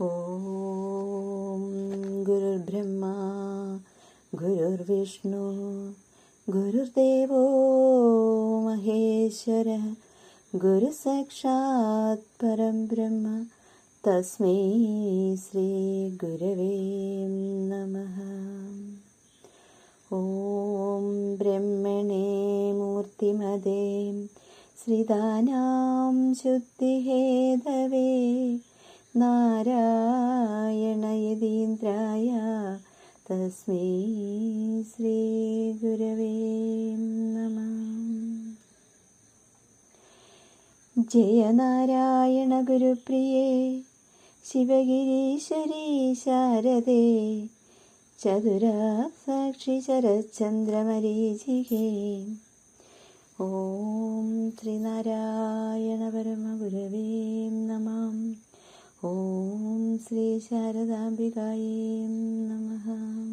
ॐ गुरुर्ब्रह्मा गुरुर्विष्णु गुरुर्देवो महेश्वरः गुरुसाक्षात् परं ब्रह्म तस्मै श्रीगुरवे नमः। ॐ ब्रह्मणे मूर्तिमदे श्रीदानां शुद्धिहेदवे തസ്മൈ ശ്രീഗുരവേ നമ. ജയനാരായണ ഗുരുപ്രിയേ ശിവഗിരീശ്വരീ ശാരദേ ചതുരാസാക്ഷി ശരചന്ദ്രമരീചികേ ഓം ശ്രീനാരായണ പരമഗുരവേ നമം. ഓം ശ്രീ ശാരദാംബികായേ നമ.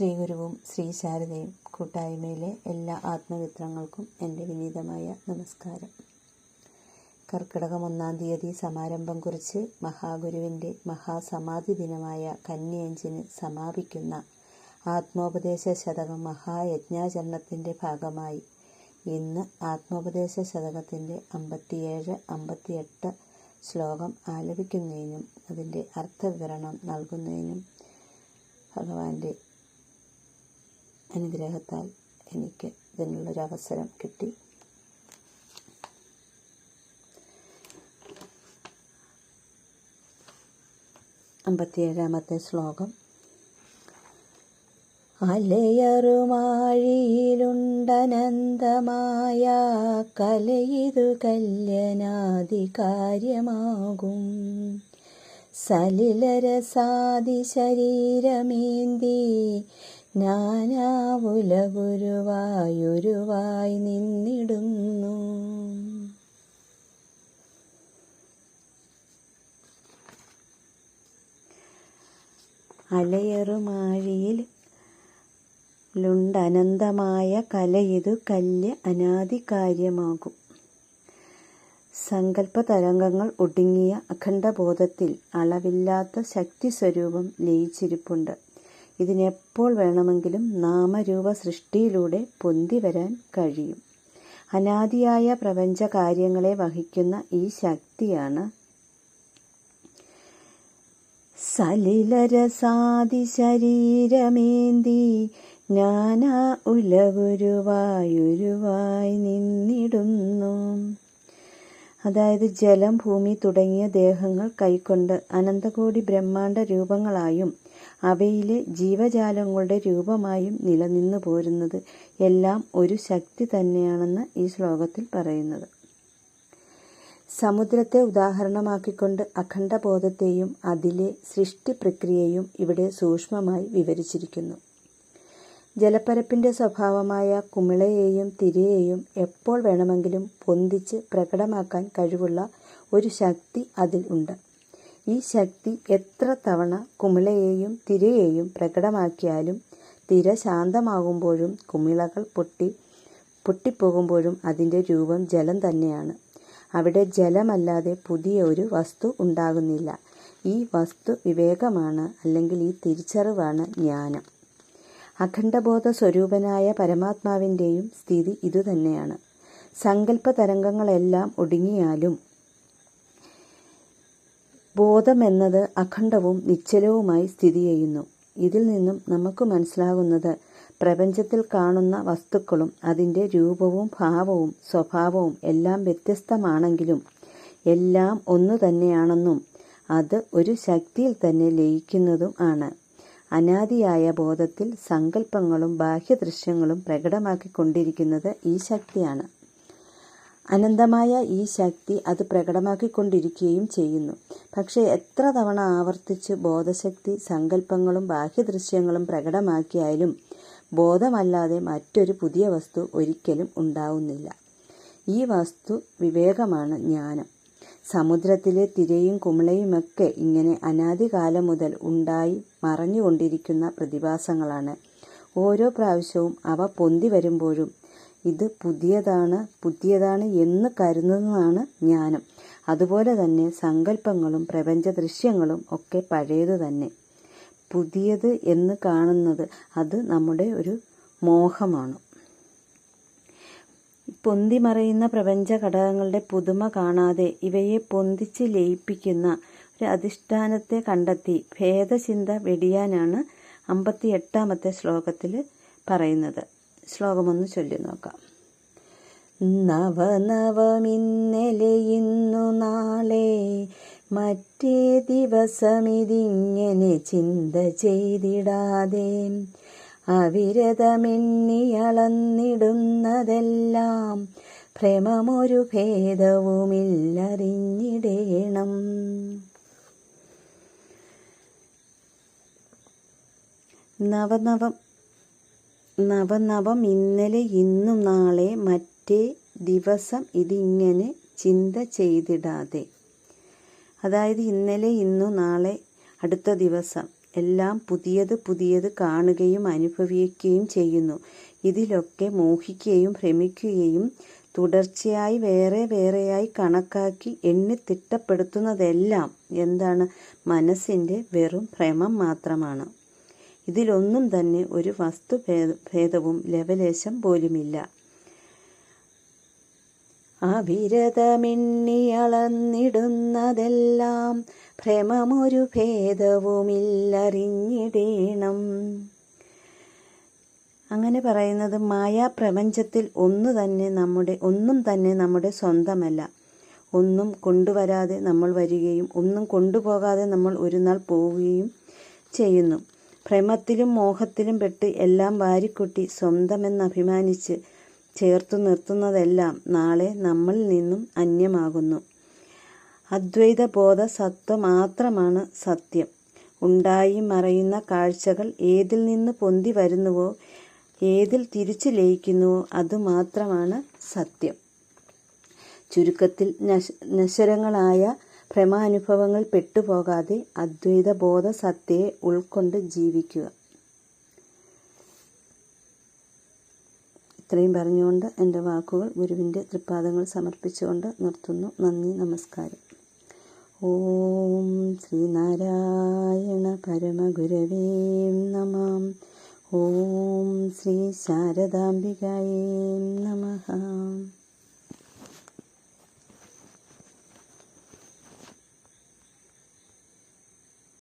ശ്രീ ഗുരുവും ശ്രീ ശാരദയും കൂട്ടായ്മയിലെ എല്ലാ ആത്മവിത്രങ്ങൾക്കും എന്റെ വിനീതമായ നമസ്കാരം. കർക്കിടകം ഒന്നാം തീയതി സമാരംഭം കുറിച്ച് മഹാഗുരുവിന്റെ മഹാസമാധി ദിനമായ കന്യഞ്ചിന് സമാപിക്കുന്ന ആത്മോപദേശ ശതകം മഹായജ്ഞാചരണത്തിന്റെ ഭാഗമായി ഇന്ന് ആത്മോപദേശ ശതകത്തിന്റെ അമ്പത്തിയേഴ് അമ്പത്തിയെട്ട് ശ്ലോകം ആലപിക്കുന്നതിനും അതിന്റെ അർത്ഥവിവരണം നൽകുന്നതിനും ഭഗവാന്റെ അനുഗ്രഹത്താൽ എനിക്ക് ഇതിനുള്ളൊരവസരം കിട്ടി. അമ്പത്തിയേഴാമത്തെ ശ്ലോകം. അലയറുമാഴിയിലുണ്ടനന്തമായ കലയിതു കല്യനാധികാര്യമാകും സലിലരസാദി ശരീരമേന്തി നാനാവുലഗുരുവായൊരുവായി നിന്നിടുന്നു. അലയറുമാഴിയിൽ ലുണ്ടനന്തമായ കലയിതു കല്യ അനാദികാര്യമാകും. സങ്കല്പ തരംഗങ്ങൾ ഒടുങ്ങിയ അഖണ്ഡബോധത്തിൽ അളവില്ലാത്ത ശക്തി സ്വരൂപം ലയിച്ചിരിപ്പുണ്ട്. ഇതിനെപ്പോൾ വേണമെങ്കിലും നാമരൂപ സൃഷ്ടിയിലൂടെ പൊന്തി വരാൻ കഴിയും. അനാദിയായ പ്രപഞ്ച കാര്യങ്ങളെ വഹിക്കുന്ന ഈ ശക്തിയാണ് സലിലരസാദി ശരീരമേന്തി ഞാനാ ഉലവുരുവായുരുവായി നിന്നിടുന്നു. അതായത് ജലം ഭൂമി തുടങ്ങിയ ദേഹങ്ങൾ കൈക്കൊണ്ട് അനന്തകോടി ബ്രഹ്മാണ്ട രൂപങ്ങളായും അവയിലെ ജീവജാലങ്ങളുടെ രൂപമായും നിലനിന്നു പോരുന്നത് എല്ലാം ഒരു ശക്തി തന്നെയാണെന്ന് ഈ ശ്ലോകത്തിൽ പറയുന്നത്. സമുദ്രത്തെ ഉദാഹരണമാക്കിക്കൊണ്ട് അഖണ്ഡബോധത്തെയും അതിലെ സൃഷ്ടി പ്രക്രിയയും ഇവിടെ സൂക്ഷ്മമായി വിവരിച്ചിരിക്കുന്നു. ജലപ്പരപ്പിന്റെ സ്വഭാവമായ കുമിളയെയും തിരയെയും എപ്പോൾ വേണമെങ്കിലും പൊന്തിച്ച് പ്രകടമാക്കാൻ കഴിവുള്ള ഒരു ശക്തി അതിൽ ഉണ്ട്. ഈ ശക്തി എത്ര തവണ കുമിളയെയും തിരയെയും പ്രകടമാക്കിയാലും തിര ശാന്തമാകുമ്പോഴും കുമിളകൾ പൊട്ടി പൊട്ടിപ്പോകുമ്പോഴും അതിന്റെ രൂപം ജലം തന്നെയാണ്. അവിടെ ജലമല്ലാതെ പുതിയ ഒരു വസ്തു ഉണ്ടാകുന്നില്ല. ഈ വസ്തു വിവേകമാണ് അല്ലെങ്കിൽ ഈ തിരിച്ചറിവാണ് ജ്ഞാനം. അഖണ്ഡബോധ സ്വരൂപനായ പരമാത്മാവിന്റെയും സ്ഥിതി ഇതുതന്നെയാണ്. സങ്കല്പ തരംഗങ്ങളെല്ലാം ഒടുങ്ങിയാലും ബോധമെന്നത് അഖണ്ഡവും നിശ്ചലവുമായി സ്ഥിതി ചെയ്യുന്നു. ഇതിൽ നിന്നും നമുക്ക് മനസ്സിലാകുന്നത് പ്രപഞ്ചത്തിൽ കാണുന്ന വസ്തുക്കളും അതിന്റെ രൂപവും ഭാവവും സ്വഭാവവും എല്ലാം വ്യത്യസ്തമാണെങ്കിലും എല്ലാം ഒന്നു തന്നെയാണെന്നും അത് ഒരു ശക്തിയിൽ തന്നെ ലയിക്കുന്നതും ആണ്. അനാദിയായ ബോധത്തിൽ സങ്കല്പങ്ങളും ബാഹ്യദൃശ്യങ്ങളും പ്രകടമാക്കിക്കൊണ്ടിരിക്കുന്നത് ഈ ശക്തിയാണ്. അനന്തമായ ഈ ശക്തി അത് പ്രകടമാക്കിക്കൊണ്ടിരിക്കുകയും ചെയ്യുന്നു. പക്ഷേ എത്ര തവണ ആവർത്തിച്ച് ബോധശക്തി സങ്കല്പങ്ങളും ബാഹ്യദൃശ്യങ്ങളും പ്രകടമാക്കിയാലും ബോധമല്ലാതെ മറ്റൊരു പുതിയ വസ്തു ഒരിക്കലും ഉണ്ടാവുന്നില്ല. ഈ വസ്തു വിവേകമാണ് ജ്ഞാനം. സമുദ്രത്തിലെ തിരയും കുമിളയുമൊക്കെ ഇങ്ങനെ അനാദികാലം മുതൽ ഉണ്ടായി മറഞ്ഞുകൊണ്ടിരിക്കുന്ന പ്രതിഭാസങ്ങളാണ്. ഓരോ പ്രാവശ്യവും അവ പൊന്തി വരുമ്പോഴും ഇത് പുതിയതാണ് പുതിയതാണ് എന്ന് കരുതുന്നതാണ് ജ്ഞാനം. അതുപോലെ തന്നെ സങ്കല്പങ്ങളും പ്രപഞ്ച ദൃശ്യങ്ങളും ഒക്കെ പഴയത് തന്നെ. പുതിയത് എന്ന് കാണുന്നത് അത് നമ്മുടെ ഒരു മോഹമാണ്. പൊന്തി മറയുന്ന പ്രപഞ്ച ഘടകങ്ങളുടെ പുതുമ കാണാതെ ഇവയെ പൊന്തിച്ച് ലയിപ്പിക്കുന്ന ഒരു അധിഷ്ഠാനത്തെ കണ്ടെത്തി ഭേദചിന്ത വെടിയാനാണ് അമ്പത്തി എട്ടാമത്തെ ശ്ലോകത്തിൽ പറയുന്നത്. ശ്ലോകമൊന്ന് ചൊല്ലി നോക്കാം. നവനവമിന്നലയുന്നു നാളെ മറ്റേ ദിവസമിതിങ്ങനെ ചിന്ത ചെയ്തിടാതെ അവിരതമെണ്ണിയളന്നിടുന്നതെല്ലാം ഭ്രമമൊരു ഭേദവുമില്ലറിഞ്ഞിടേണം. നവനവം നവനവം ഇന്നലെ ഇന്നും നാളെ മറ്റേ ദിവസം ഇതിങ്ങനെ ചിന്ത ചെയ്തിടാതെ. അതായത് ഇന്നലെ ഇന്നും നാളെ അടുത്ത ദിവസം എല്ലാം പുതിയത് പുതിയത് കാണുകയും അനുഭവിക്കുകയും ചെയ്യുന്നു. ഇതിലൊക്കെ മോഹിക്കുകയും ഭ്രമിക്കുകയും തുടർച്ചയായി വേറെ വേറെയായി കണക്കാക്കി എണ്ണി തിട്ടപ്പെടുത്തുന്നതെല്ലാം എന്താണ് മനസ്സിന്റെ വെറും ഭ്രമം മാത്രമാണ്. ഇതിലൊന്നും തന്നെ ഒരു വസ്തു ഭേദവും ലവലേശം പോലുമില്ല. അവിരതമെണ്ണിയളന്നിടുന്നതെല്ലാം ഭ്രമമൊരു ഭേദവുമില്ലറിഞ്ഞിടേണം. അങ്ങനെ പറയുന്നത് മായാപ്രപഞ്ചത്തിൽ ഒന്നു തന്നെ നമ്മുടെ ഒന്നും തന്നെ നമ്മുടെ സ്വന്തമല്ല. ഒന്നും കൊണ്ടുവരാതെ നമ്മൾ വരികയും ഒന്നും കൊണ്ടുപോകാതെ നമ്മൾ ഒരു നാൾ പോവുകയും ചെയ്യുന്നു. ഭ്രമത്തിലും മോഹത്തിലും പെട്ട് എല്ലാം വാരിക്കൊട്ടി സ്വന്തമെന്ന് അഭിമാനിച്ച് ചേർത്തു നിർത്തുന്നതെല്ലാം നാളെ നമ്മളിൽ നിന്നും അന്യമാകുന്നു. അദ്വൈത ബോധ സത്വം മാത്രമാണ് സത്യം. ഉണ്ടായി മറയുന്ന കാഴ്ചകൾ ഏതിൽ നിന്ന് പൊന്തി വരുന്നുവോ ഏതിൽ തിരിച്ചു ലയിക്കുന്നുവോ അതുമാത്രമാണ് സത്യം. ചുരുക്കത്തിൽ നശ നശ്വരങ്ങളായ ഭ്രമാനുഭവങ്ങൾ പെട്ടുപോകാതെ അദ്വൈത ബോധ സത്യയെ ഉൾക്കൊണ്ട് ജീവിക്കുക. ഇത്രയും പറഞ്ഞുകൊണ്ട് എന്റെ വാക്കുകൾ ഗുരുവിന്റെ തൃപ്പാദങ്ങൾ സമർപ്പിച്ചുകൊണ്ട് നിർത്തുന്നു. നന്ദി നമസ്കാരം. ഓം ശ്രീനാരായണ പരമഗുരവേ നമ. ഓം ശ്രീ ശാരദാംബികായേ നമഃ.